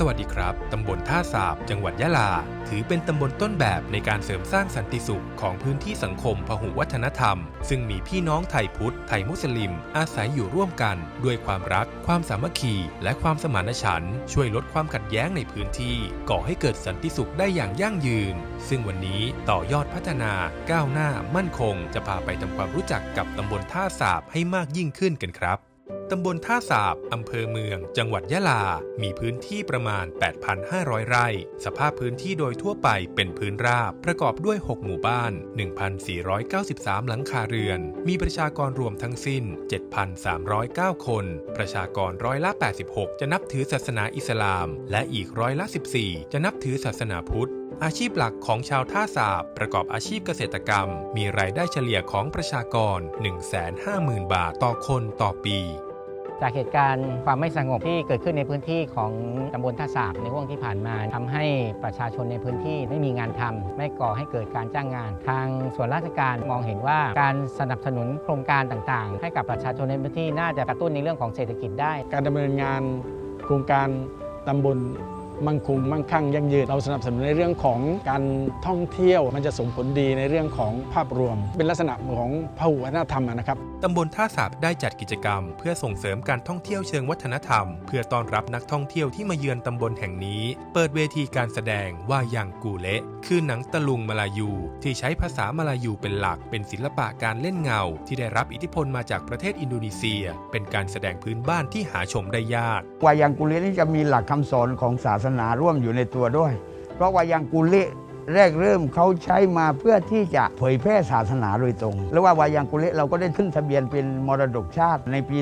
สวัสดีครับ ตำบลท่าสาบ จังหวัดยะลา ถือเป็นตำบลต้นแบบในการเสริมสร้างสันติสุขของพื้นที่สังคมพหุวัฒนธรรม ซึ่งมีพี่น้องไทยพุทธ ไทยมุสลิม อาศัยอยู่ร่วมกัน ด้วยความรัก ความสามัคคี และความสมานฉันท์ช่วยลดความขัดแย้งในพื้นที่ ก่อให้เกิดสันติสุขได้อย่างยั่งยืน ซึ่งวันนี้ต่อยอดพัฒนา ก้าวหน้า มั่นคง จะพาไปทำความรู้จักกับตำบลท่าสาบให้มากยิ่งขึ้นกันครับ ตำบลท่าสาบ อำเภอเมือง จังหวัดยะลา มีพื้นที่ประมาณ 8,500 ไร่ สภาพพื้นที่โดยทั่วไปเป็นพื้นราบ ประกอบด้วย 6 หมู่บ้าน 1,493 หลังคาเรือน มีประชากรรวมทั้งสิ้น 7,309 คน ประชากรร้อยละ 86 จะนับถือศาสนาอิสลาม และอีกร้อยละ 14 จะนับถือศาสนาพุทธอาชีพหลักของชาวท่าสาบประกอบอาชีพเกษตรกรรม มีรายได้เฉลี่ยของประชากร 150,000 บาทต่อคนต่อปี จากเหตุการณ์ความไม่สงบที่เกิดขึ้นในพื้นที่ของตำบลท่าสาบในห่วงที่ผ่านมาทำให้ประชาชนในพื้นที่ไม่มีงานทำไม่ก่อให้เกิดการจ้างงาน ทางส่วนราชการมองเห็นว่าการสนับสนุนโครงการต่างๆ ให้กับประชาชนในพื้นที่น่าจะกระตุ้นในเรื่องของเศรษฐกิจได้ การดำเนินงานโครงการตำบล มั่งคงมั่งคั่งยั่งยืนเราสนับสนุนในเรื่องของการท่องเที่ยว มันจะส่งผลดีในเรื่องของภาพรวม เป็นลักษณะของพหุวัฒนธรรมอะนะครับตำบลท่าสาบได้จัดกิจกรรม เพื่อส่งเสริมการท่องเที่ยวเชิงวัฒนธรรม เพื่อต้อนรับนักท่องเที่ยวที่มาเยือนตำบลแห่งนี้ เปิดเวทีการแสดงว่ายังกูเละคือหนังตะลุงมาลายู ที่ใช้ภาษามาลายูเป็นหลัก เป็นศิลปะการเล่นเงา ที่ได้รับอิทธิพลมาจากประเทศอินโดนีเซีย เป็นการแสดงพื้นบ้านที่หาชมได้ยากวายังกุลินี่จะมีหลักคำสอนของศาสนาร่วมอยู่ในตัวด้วย เพราะว่ายังกุลิ แรกเริ่มเขาใช้มาเพื่อที่จะเผยแพร่ศาสนาโดยตรง แล้วว่าวายังกุลิเราก็ได้ขึ้นทะเบียนเป็นมรดกชาติในปี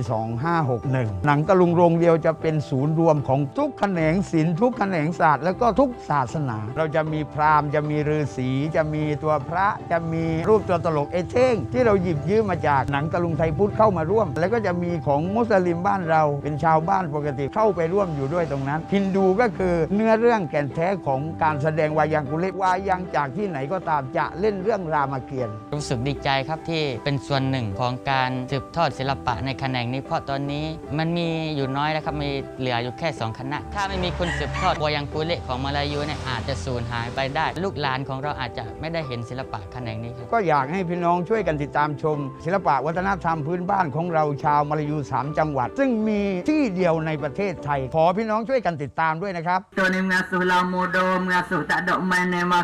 2561 หนังตะลุงโรงเดียวจะเป็นศูนย์รวมของทุกแขนงศิลป์ทุกแขนงศาสตร์แล้วก็ทุกศาสนา เราจะมีพราหมณ์จะมีฤาษีจะมีตัวพระจะมีรูปตัวตลกเอเท่งที่เราหยิบยืมมาจากหนังตะลุงไทยพุทธเข้ามาร่วม แล้วก็จะมีของมุสลิมบ้านเราเป็นชาวบ้านปกติเข้าไปร่วมอยู่ด้วยตรงนั้นฮินดูก็คือเนื้อเรื่องแก่นแท้ของการแสดงวายังกุเลว่ายังจากที่ไหนก็ตามจะเล่นเรื่องรามเกียรติ์รู้สึกดีใจครับที่เป็นส่วนหนึ่งของการสืบทอดศิลปะในแขนงนี้เพราะตอนนี้มันมีอยู่น้อยแล้วครับมีเหลืออยู่แค่สองคณะ ถ้าไม่มีคนสืบทอดวายังกุเละของมาลายูเนี่ยอาจจะสูญหายไปได้ ลูกหลานของเราอาจจะไม่ได้เห็นศิลปะแขนงนี้ครับก็อยากให้พี่น้องช่วยกันติดตามชม ศิลปะวัฒนธรรมพื้นบ้านของเราชาวมาลายู 3 จังหวัด ซึ่งมีที่เดียวในประเทศไทย ขอพี่น้องช่วยกันติดตามด้วยนะครับ To ni mengasuh lamodo, mengasuh tak ada mana masuk dalam anyustano ni mengasuh. ต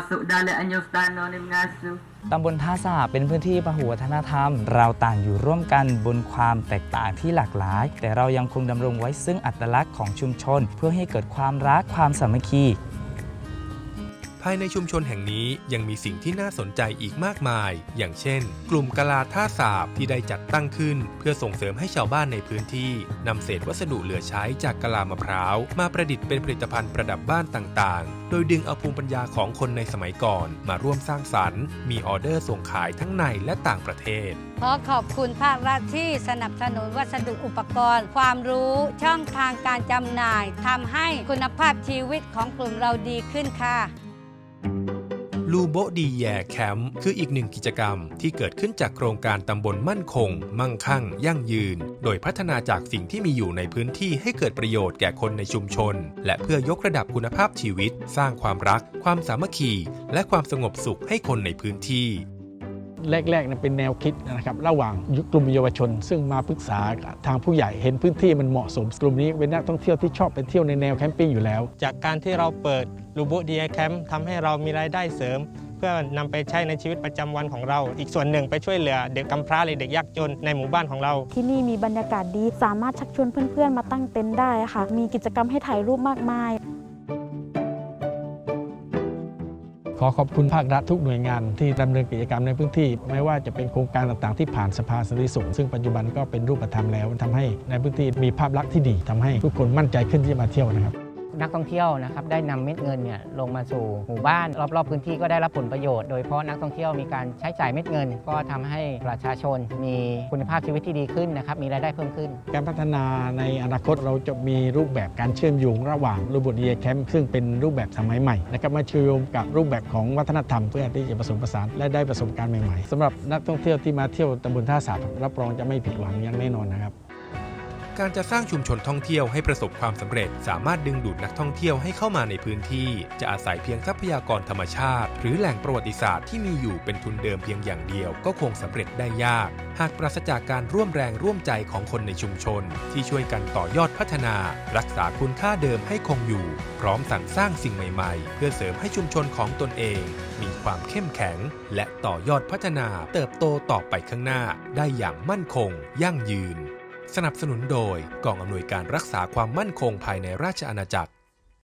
ตำบลท่าสาเป็นพื้นที่พหุวัฒนธรรม เราต่างอยู่ร่วมกันบนความแตกต่างที่หลากหลาย แต่เรายังคงดำรงไว้ซึ่งอัตลักษณ์ของชุมชน เพื่อให้เกิดความรักความสามัคคี ภายในชุมชนแห่งนี้ยังมีสิ่งที่น่าสนใจอีกมากมาย อย่างเช่น กลุ่มกะลาท่าสาบที่ได้จัดตั้งขึ้น เพื่อส่งเสริมให้ชาวบ้านในพื้นที่นำเศษวัสดุเหลือใช้จากกะลามะพร้าว มาประดิษฐ์เป็นผลิตภัณฑ์ประดับบ้านต่างๆ โดยดึงเอาภูมิปัญญาของคนในสมัยก่อน มาร่วมสร้างสรรค์ มีออเดอร์ส่งขายทั้งในและต่างประเทศ ขอขอบคุณภาครัฐที่สนับสนุนวัสดุอุปกรณ์ ความรู้ช่องทางการจำหน่ายทำให้คุณภาพชีวิตของกลุ่มเราดีขึ้นค่ะ ลูโบดีแย่แคมป์คืออีกหนึ่งกิจกรรมที่เกิดขึ้นจากโครงการตำบลมั่นคง มั่งคั่ง ยั่งยืน โดยพัฒนาจากสิ่งที่มีอยู่ในพื้นที่ให้เกิดประโยชน์แก่คนในชุมชน และเพื่อยกระดับคุณภาพชีวิต สร้างความรัก ความสามัคคี และความสงบสุขให้คนในพื้นที่ แรกๆเป็นแนวคิดนะครับระหว่างกลุ่มเยาวชน ซึ่งมาปรึกษาทางผู้ใหญ่เห็นพื้นที่มันเหมาะสมกลุ่มนี้เป็นนักท่องเที่ยวที่ชอบไปเที่ยวในแนวแคมปิ้งอยู่แล้ว จากการที่เราเปิดรูบุดีแคมป์ทำให้เรามีรายได้เสริม เพื่อนำไปใช้ในชีวิตประจำวันของเรา อีกส่วนหนึ่งไปช่วยเหลือ เด็กกำพร้าหรือเด็กยากจนในหมู่บ้านของเรา ที่นี่มีบรรยากาศดีสามารถชักชวนเพื่อนๆมาตั้งเต็นท์ได้ค่ะ มีกิจกรรมให้ถ่ายรูปมากมาย ขอขอบคุณภาครัฐทุกหน่วยงานที่ดำเนินกิจกรรมในพื้นที่ ไม่ว่าจะเป็นโครงการต่างๆที่ผ่านสภาสันติสุขซึ่งปัจจุบันก็เป็นรูปธรรมแล้วทำให้ในพื้นที่มีภาพลักษณ์ที่ดีทำให้ทุกคนมั่นใจขึ้นที่จะมาเที่ยวนะครับ นักท่องเที่ยวนะครับได้นำเม็ดเงินเนี่ยลงมาสู่หมู่บ้านรอบๆพื้นที่ก็ได้รับผลประโยชน์โดยเฉพาะนักท่องเที่ยวมีการใช้จ่ายเม็ดเงิน ก็ทำให้ประชาชนมีคุณภาพชีวิตที่ดีขึ้นนะครับมีรายได้เพิ่มขึ้น การพัฒนาในอนาคตเราจะมีรูปแบบการเชื่อมโยงระหว่างรูปแบบดีแคมป์ซึ่งเป็นรูปแบบสมัยใหม่นะครับมาเชื่อมโยงกับรูปแบบของวัฒนธรรม เพื่อที่จะผสมผสานและได้ประสบการณ์ใหม่ๆสำหรับนักท่องเที่ยวที่มาเที่ยวตำบลท่าสาบรับรองจะไม่ผิดหวังอย่างแน่นอนนะครับ การจะสร้างชุมชนท่องเที่ยวให้ประสบความสำเร็จ สามารถดึงดูดนักท่องเที่ยวให้เข้ามาในพื้นที่ จะอาศัยเพียงทรัพยากรธรรมชาติ หรือแหล่งประวัติศาสตร์ที่มีอยู่เป็นทุนเดิมเพียงอย่างเดียว ก็คงสำเร็จได้ยาก หากปราศจากการร่วมแรงร่วมใจของคนในชุมชน ที่ช่วยกันต่อยอดพัฒนา รักษาคุณค่าเดิมให้คงอยู่ พร้อมสรรสร้างสิ่งใหม่ๆ เพื่อเสริมให้ชุมชนของตนเอง มีความเข้มแข็ง และต่อยอดพัฒนา เติบโตต่อไปข้างหน้า ได้อย่างมั่นคง ยั่งยืน สนับสนุนโดยกองอำนวยการรักษาความมั่นคงภายในราชอาณาจักร